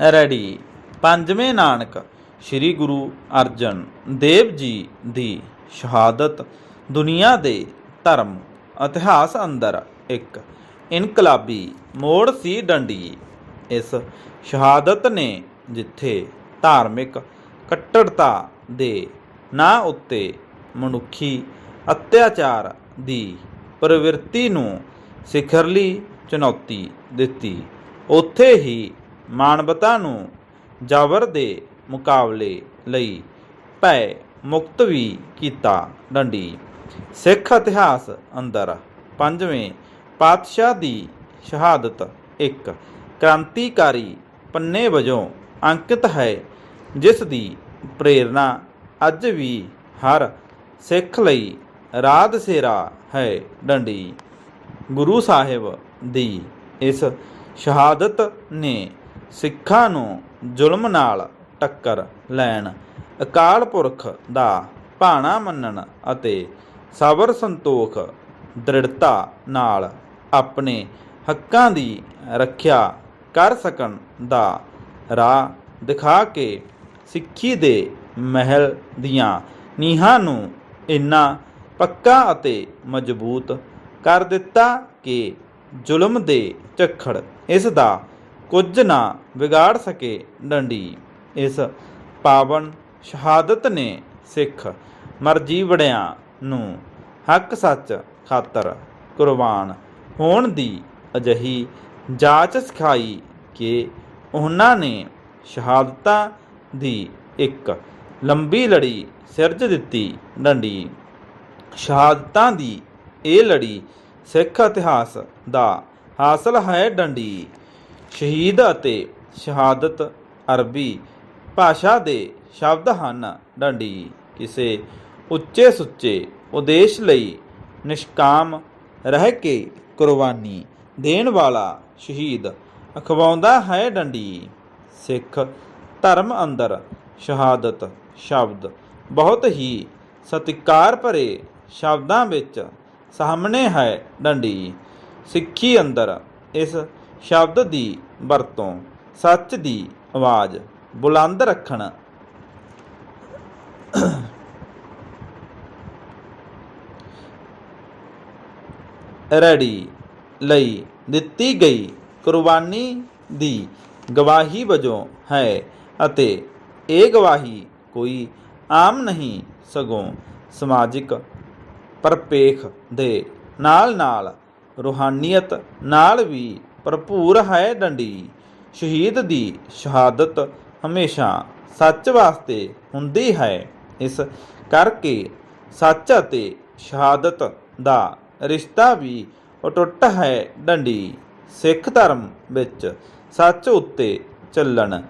Ready ਪੰਜਵੇਂ ਨਾਨਕ, ਸ੍ਰੀ ਗੁਰੂ ਅਰਜਨ ਦੇਵ ਜੀ ਦੀ ਸ਼ਹਾਦਤ, ਦੁਨੀਆ ਦੇ ਧਰਮ, ਇਤਿਹਾਸ ਅੰਦਰ ਇੱਕ ਇਨਕਲਾਬੀ ਮੋੜ ਸੀ ਡੰਡੀ। ਇਸ ਸ਼ਹਾਦਤ ਨੇ ਜਿੱਥੇ ਧਾਰਮਿਕ ਕੱਟੜਤਾ ਦੇ ਨਾਂ ਉੱਤੇ ਮਨੁੱਖੀ ਅਤਿਆਚਾਰ ਦੀ ਪ੍ਰਵਿਰਤੀ ਨੂੰ ਸਿਖਰਲੀ ਚੁਣੌਤੀ ਦਿੱਤੀ, ਉੱਥੇ ਹੀ ਮਾਨਵਤਾ ਨੂੰ ਜਾਬਰ ਦੇ ਮੁਕਾਬਲੇ ਲਈ ਭੈ ਮੁਕਤ ਵੀ ਕੀਤਾ ਡੰਡੀ। ਸਿੱਖ ਇਤਿਹਾਸ ਅੰਦਰ ਪੰਜਵੇਂ ਪਾਤਸ਼ਾਹ ਦੀ ਸ਼ਹਾਦਤ ਇੱਕ ਕ੍ਰਾਂਤੀਕਾਰੀ ਪੰਨੇ ਵਜੋਂ ਅੰਕਿਤ ਹੈ, ਜਿਸ ਦੀ ਪ੍ਰੇਰਣਾ ਅੱਜ ਵੀ ਹਰ ਸਿੱਖ ਲਈ ਰਾਧ ਸੇਰਾ ਹੈ ਡੰਡੀ। ਗੁਰੂ ਸਾਹਿਬ ਦੀ ਇਸ ਸ਼ਹਾਦਤ ਨੇ ਸਿੱਖਾਂ ਨੂੰ ਜ਼ੁਲਮ ਨਾਲ ਟੱਕਰ ਲੈਣ, ਅਕਾਲ ਪੁਰਖ ਦਾ ਭਾਣਾ ਮੰਨਣ ਅਤੇ ਸਬਰ ਸੰਤੋਖ, ਦ੍ਰਿੜਤਾ ਨਾਲ ਆਪਣੇ ਹੱਕਾਂ ਦੀ ਰੱਖਿਆ ਕਰ ਸਕਣ ਦਾ ਰਾਹ ਦਿਖਾ ਕੇ ਸਿੱਖੀ ਦੇ ਮਹਿਲ ਦੀਆਂ ਨੀਹਾਂ ਨੂੰ ਇੰਨਾ ਪੱਕਾ ਅਤੇ ਮਜ਼ਬੂਤ ਕਰ ਦਿੱਤਾ ਕਿ ਜ਼ੁਲਮ ਦੇ ਝੱਖੜ ਇਸ ਦਾ ਕੁਝ ਨਾ ਵਿਗਾੜ ਸਕੇ ਡੰਡੀ। ਇਸ ਪਾਵਨ ਸ਼ਹਾਦਤ ਨੇ ਸਿੱਖ ਮਰਜ਼ੀ ਵੜਿਆਂ ਨੂੰ ਹੱਕ ਸੱਚ ਖਾਤਰ ਕੁਰਬਾਨ ਹੋਣ ਦੀ ਅਜਹੀ ਜਾਂਚ ਸਿਖਾਈ ਕਿ ਉਹਨਾਂ ਨੇ ਸ਼ਹਾਦਤਾਂ ਦੀ ਇੱਕ ਲੰਬੀ ਲੜੀ ਸਿਰਜ ਦਿੱਤੀ ਡੰਡੀ। ਸ਼ਹਾਦਤਾਂ ਦੀ ਇਹ ਲੜੀ ਸਿੱਖ ਇਤਿਹਾਸ ਦਾ ਹਾਸਲ ਹੈ ਡੰਡੀ। ਸ਼ਹੀਦ ਅਤੇ ਸ਼ਹਾਦਤ ਅਰਬੀ ਭਾਸ਼ਾ ਦੇ ਸ਼ਬਦ ਹਨ। ਡੰਡੀ, ਕਿਸੇ ਉੱਚੇ ਸੁੱਚੇ ਉਦੇਸ਼ ਲਈ ਨਿਸ਼ਕਾਮ ਰਹਿ ਕੇ ਕੁਰਬਾਨੀ ਦੇਣ ਵਾਲਾ ਸ਼ਹੀਦ ਅਖਵਾਉਂਦਾ ਹੈ ਡੰਡੀ। ਸਿੱਖ ਧਰਮ ਅੰਦਰ ਸ਼ਹਾਦਤ ਸ਼ਬਦ ਬਹੁਤ ਹੀ ਸਤਿਕਾਰ ਭਰੇ ਸ਼ਬਦਾਂ ਵਿੱਚ ਸਾਹਮਣੇ ਹੈ ਡੰਡੀ। ਸਿੱਖੀ ਅੰਦਰ ਇਸ ਸ਼ਬਦ ਦੀ ਵਰਤੋਂ, ਸੱਚ ਦੀ ਆਵਾਜ਼, ਬੁਲੰਦ ਰੱਖਣ। ਰੈਡੀ ਲਈ ਦਿੱਤੀ ਗਈ ਕੁਰਬਾਨੀ ਦੀ ਗਵਾਹੀ ਵਜੋਂ ਹੈ ਅਤੇ ਇਹ ਗਵਾਹੀ ਕੋਈ ਆਮ ਨਹੀਂ, ਸਗੋਂ ਸਮਾਜਿਕ ਪਰਪੇਖ ਦੇ ਨਾਲ-ਨਾਲ, ਰੂਹਾਨੀਅਤ ਨਾਲ ਵੀ ਭਰਪੂਰ ਹੈ ਡੰਡੀ। ਸ਼ਹੀਦ ਦੀ ਸ਼ਹਾਦਤ ਹਮੇਸ਼ਾ ਸੱਚ ਵਾਸਤੇ ਹੁੰਦੀ ਹੈ। ਇਸ ਕਰਕੇ ਸੱਚ ਅਤੇ ਸ਼ਹਾਦਤ ਦਾ ਰਿਸ਼ਤਾ ਵੀ ਅਟੁੱਟ ਹੈ ਡੰਡੀ। ਸਿੱਖ ਧਰਮ ਵਿੱਚ ਸੱਚ ਉੱਤੇ ਚੱਲਣ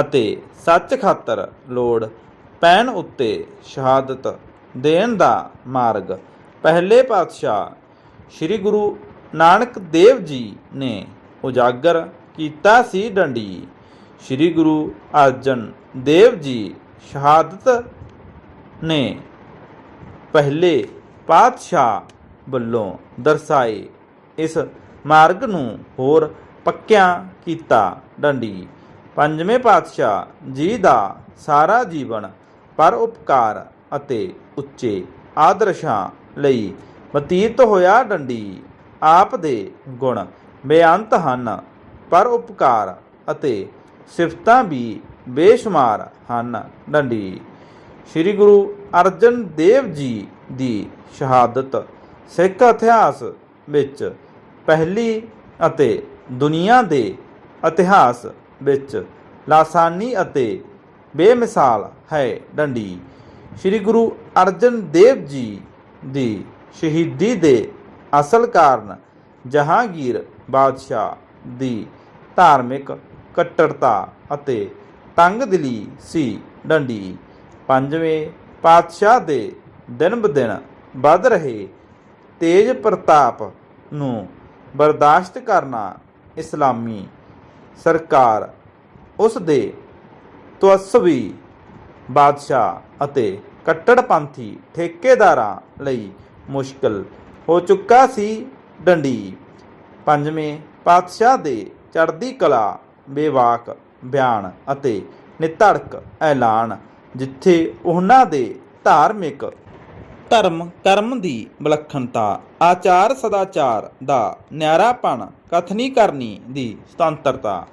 ਅਤੇ ਸੱਚ ਖਾਤਰ ਲੋੜ ਪੈਣ ਉੱਤੇ ਸ਼ਹਾਦਤ ਦੇਣ ਦਾ ਮਾਰਗ। ਪਹਿਲੇ ਪਾਤਸ਼ਾਹ ਸ੍ਰੀ ਗੁਰੂ ਨਾਨਕ ਦੇਵ ਜੀ ਨੇ ਉਜਾਗਰ ਕੀਤਾ ਸੀ ਡੰਡੀ। ਸ੍ਰੀ ਗੁਰੂ ਅਰਜਨ ਦੇਵ ਜੀ ਸ਼ਹਾਦਤ ਨੇ ਪਹਿਲੇ ਪਾਤਸ਼ਾਹ ਵੱਲੋਂ ਦਰਸਾਏ ਇਸ ਮਾਰਗ ਨੂੰ ਹੋਰ ਪੱਕਿਆ ਕੀਤਾ ਡੰਡੀ। ਪੰਜਵੇਂ ਪਾਤਸ਼ਾਹ ਜੀ ਦਾ ਸਾਰਾ ਜੀਵਨ ਪਰ ਉਪਕਾਰ ਅਤੇ ਉੱਚੇ ਆਦਰਸ਼ਾਂ ਲਈ ਬਤੀਤ ਹੋਇਆ ਡੰਡੀ। ਆਪ ਦੇ ਗੁਣ ਬੇਅੰਤ ਹਨ, ਪਰ ਉਪਕਾਰ ਅਤੇ ਸਿਫਤਾਂ ਵੀ ਬੇਸ਼ੁਮਾਰ ਹਨ। ਡੰਡੀ। ਸ੍ਰੀ ਗੁਰੂ ਅਰਜਨ ਦੇਵ ਜੀ ਦੀ ਸ਼ਹਾਦਤ, ਸਿੱਖ ਇਤਿਹਾਸ ਵਿੱਚ ਪਹਿਲੀ ਅਤੇ ਦੁਨੀਆ ਦੇ ਇਤਿਹਾਸ ਵਿੱਚ ਲਾਸਾਨੀ ਅਤੇ ਬੇਮਿਸਾਲ ਹੈ। ਡੰਡੀ। ਸ੍ਰੀ ਗੁਰੂ ਅਰਜਨ ਦੇਵ ਜੀ ਦੀ ਸ਼ਹੀਦੀ ਦੇ ਅਸਲ ਕਾਰਨ ਜਹਾਂਗੀਰ ਬਾਦਸ਼ਾਹ ਦੀ ਧਾਰਮਿਕ ਕੱਟੜਤਾ ਅਤੇ ਤੰਗਦਿਲੀ ਸੀ ਡੰਡੀ। ਪੰਜਵੇਂ ਪਾਤਸ਼ਾਹ ਦੇ ਦਿਨ ਬਦਿਨ ਵੱਧ ਰਹੇ ਤੇਜ ਪ੍ਰਤਾਪ ਨੂੰ ਬਰਦਾਸ਼ਤ ਕਰਨਾ ਇਸਲਾਮੀ ਸਰਕਾਰ ਉਸ ਦੇ ਤਵਸਵੀ ਬਾਦਸ਼ਾਹ ਅਤੇ ਕੱਟੜਪੰਥੀ ਠੇਕੇਦਾਰਾਂ ਲਈ ਮੁਸ਼ਕਲ ਹੋ ਚੁੱਕਾ ਸੀ ਡੰਡੀ। ਪੰਜਵੇਂ ਪਾਤਸ਼ਾਹ ਦੇ ਚੜ੍ਹਦੀ ਕਲਾ, ਬੇਵਾਕ, ਬਿਆਨ ਅਤੇ ਨਿਧੜਕ ਐਲਾਨ, ਜਿੱਥੇ ਉਹਨਾਂ ਦੇ ਧਾਰਮਿਕ ਧਰਮ, ਕਰਮ ਦੀ ਵਿਲੱਖਣਤਾ ਆਚਾਰ ਸਦਾਚਾਰ ਦਾ ਨਿਆਰਾਪਣ, ਕਥਨੀ ਕਰਨੀ ਦੀ ਸੁਤੰਤਰਤਾ